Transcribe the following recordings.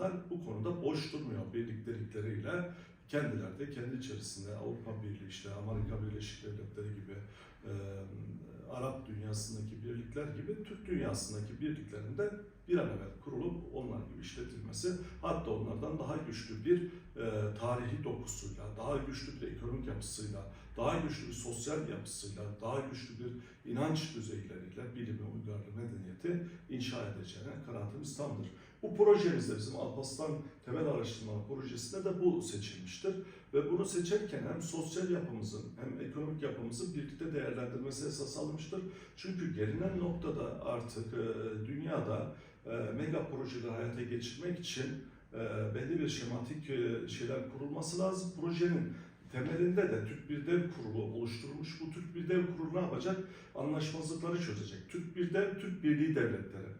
insanlar bu konuda boş durmuyor birliktelikleriyle. Kendileri de kendi içerisinde Avrupa Birliği, işte Amerika Birleşik Devletleri gibi, e, Arap dünyasındaki birlikler gibi Türk dünyasındaki birliklerinde bir an evvel kurulup onlar gibi işletilmesi, hatta onlardan daha güçlü bir e, tarihi dokusuyla, daha güçlü bir ekonomik yapısıyla, daha güçlü bir sosyal yapısıyla, daha güçlü bir inanç düzeyleriyle bilimi, uygarlığı, medeniyeti inşa edeceğine kanaatimiz tamdır. Bu projemizde bizim Alparslan Temel Araştırma Projesi'nde de bu seçilmiştir. Ve bunu seçerken hem sosyal yapımızın hem ekonomik yapımızın birlikte değerlendirmesi esas alınmıştır. Çünkü gelinen noktada artık e, dünyada e, mega projeleri hayata geçirmek için e, belli bir şematik şeyler kurulması lazım. Projenin temelinde de Türk Bir Dev Kurulu oluşturulmuş. Bu Türk Bir Dev Kurulu ne yapacak? Anlaşmazlıkları çözecek. Türk Bir Dev, Türk Birliği Devletleri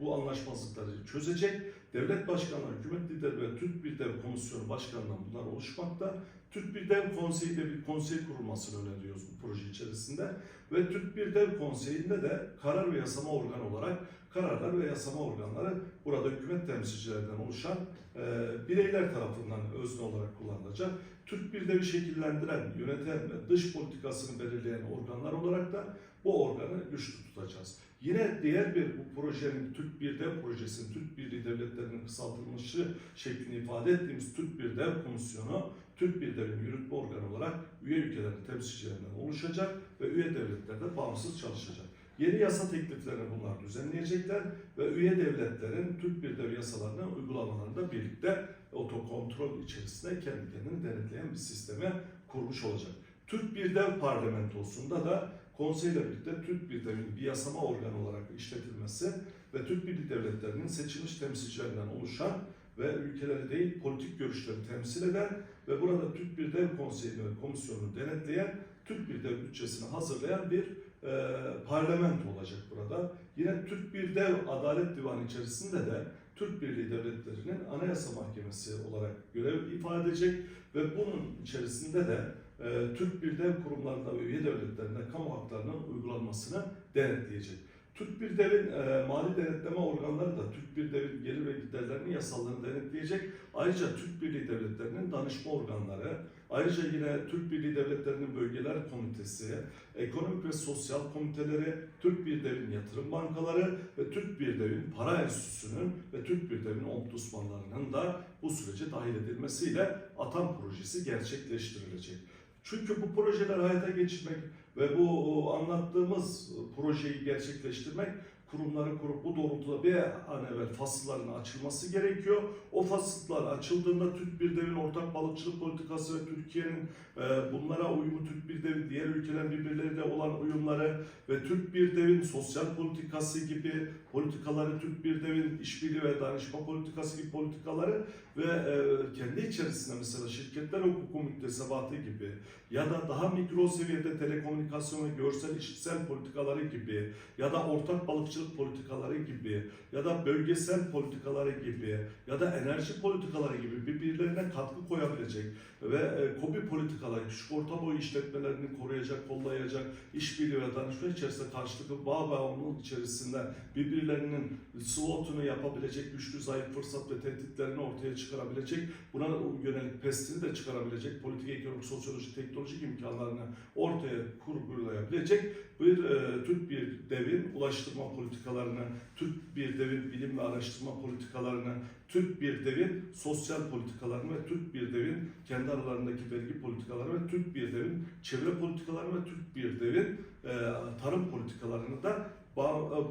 bu anlaşmazlıkları çözecek. Devlet başkanları, hükümet lideri ve Türk Bir Dev Komisyonu başkanından bunlar oluşmakta. Türk Bir Dev Konseyi de bir konsey kurulmasını öneriyoruz bu proje içerisinde. Ve Türk Bir Dev Konseyi'nde de karar ve yasama organı olarak kararlar ve yasama organları burada hükümet temsilcilerinden oluşan e, bireyler tarafından özne olarak kullanılacak. Türk Bir Dev'i şekillendiren, yöneten ve dış politikasını belirleyen organlar olarak da bu organı güçlü tutacağız. Yine diğer bir bu projenin Türk Bir Dev projesinin Türk Birliği Devletleri'nin kısaltılmışı şeklini ifade ettiğimiz Türk Bir Dev Komisyonu Türk Bir Dev'in yürütme organı olarak üye ülkelerin temsilcilerinden oluşacak ve üye devletlerde bağımsız çalışacak. Yeni yasa tekliflerini bunlar düzenleyecekler ve üye devletlerin Türk Bir Dev yasalarını uygulamalarında birlikte otokontrol içerisinde kendi kendini denetleyen bir sisteme kurmuş olacak. Türk Bir Dev parlamentosunda da konseyle birlikte Türk Bir Dev'in bir yasama organı olarak işletilmesi ve Türk Birliği Devletleri'nin seçilmiş temsilcilerinden oluşan ve ülkeleri değil politik görüşleri temsil eden ve burada Türk Bir Dev Konseyi'ni ve komisyonunu denetleyen Türk Bir Dev bütçesini hazırlayan bir e, parlamento olacak burada. Yine Türk Bir Dev Adalet Divanı içerisinde de Türk Birliği Devletleri'nin Anayasa Mahkemesi olarak görev ifade edecek ve bunun içerisinde de e, Türk Bir Dev kurumlarında ve üye devletlerinde kamu haklarının uygulanmasını denetleyecek. Türk Bir Dev'in e, mali denetleme organları da Türk Bir Dev'in gelir ve giderlerinin yasallarını denetleyecek. Ayrıca Türk Birliği Devletleri'nin danışma organları, ayrıca yine Türk Birliği Devletleri'nin bölgeler komitesi, ekonomik ve sosyal komiteleri, Türk Bir Dev'in yatırım bankaları ve Türk Bir Dev'in para enstitüsünün ve Türk Bir Dev'in ombudsmanlarının da bu sürece dahil edilmesiyle ATAM projesi gerçekleştirilecek. Çünkü bu projeleri hayata geçirmek ve bu anlattığımız projeyi gerçekleştirmek kurumları kurup bu doğrultuda bir an evvel fasılların açılması gerekiyor. O fasıllar açıldığında Türk Bir Dev'in ortak balıkçılık politikası ve Türkiye'nin e, bunlara uyumu, Türk Bir Dev'in diğer ülkelerin birbirleriyle olan uyumları ve Türk Bir Dev'in sosyal politikası gibi politikaları, Türk Bir Dev'in işbirliği ve danışma politikası gibi politikaları ve e, kendi içerisinde mesela şirketler hukuku müktesebatı gibi ya da daha mikro seviyede telekomünikasyon ve görsel işitsel politikaları gibi ya da ortak balıkçılık politikaları gibi ya da bölgesel politikaları gibi ya da enerji politikaları gibi birbirlerine katkı koyabilecek ve e, KOBİ politikaları, küçük orta boy işletmelerini koruyacak, kollayacak, işbirliği ve danışma içerisinde karşılıklı bağ bağımlılık içerisinde birbirlerinin SWOT'unu yapabilecek, güçlü zayıf fırsat ve tehditlerini ortaya çıkarabilecek, buna yönelik pestini de çıkarabilecek, politik, ekonomik, sosyoloji, teknolojik imkanlarını ortaya kurgulayabilecek bir e, Türk bir devin ulaştırma politikalarını, Türk bir devin bilim ve araştırma politikalarını, Türk bir devin sosyal politikalarını ve Türk bir devin kendi aralarındaki vergi politikalarını ve Türk bir devin çevre politikalarını ve Türk bir devin e, tarım politikalarını da e,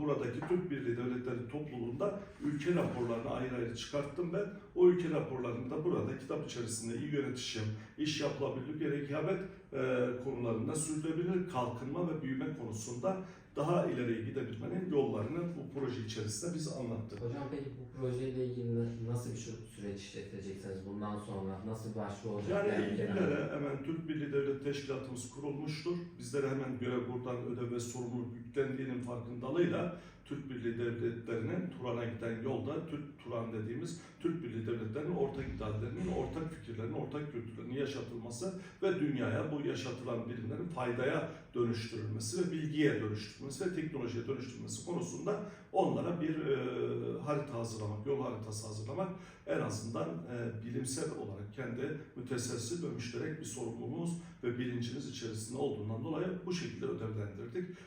buradaki Türk Birliği Devletleri topluluğunda ülke raporlarını ayrı ayrı çıkarttım ben. O ülke raporlarını da burada kitap içerisinde iyi yönetişim, iş yapılabilirlik ve rekabet konularında sürdürülebilir kalkınma ve büyüme konusunda daha ileriye gidebilmenin yollarını bu proje içerisinde biz anlattık. Hocam peki bu projeyle ilgili na- nasıl bir süreç işleteceksiniz bundan sonra? Nasıl bir başvuru olacak? Yani Yani ilgililere hemen Türk Birliği Devlet Teşkilatımız kurulmuştur. Bizlere hemen görev buradan ödev ve sorumluluk yüklendiğinin farkındalığıyla Türk Birliği Devletleri'nin Turan'a giden yolda Türk Turan dediğimiz Türk Birliği Devletleri'nin ortak ideallerinin, ortak fikirlerinin, ortak kültürlerinin yaşatılması ve dünyaya bu yaşatılan bilimlerin faydaya dönüştürülmesi ve bilgiye dönüştürülmesi ve teknolojiye dönüştürülmesi konusunda onlara bir e, harita hazırlamak, yol haritası hazırlamak en azından e, bilimsel olarak kendi mütesessil ve müşterek bir sorumluluğumuz ve bilincimiz içerisinde olduğundan dolayı bu şekilde ödevlendirdik.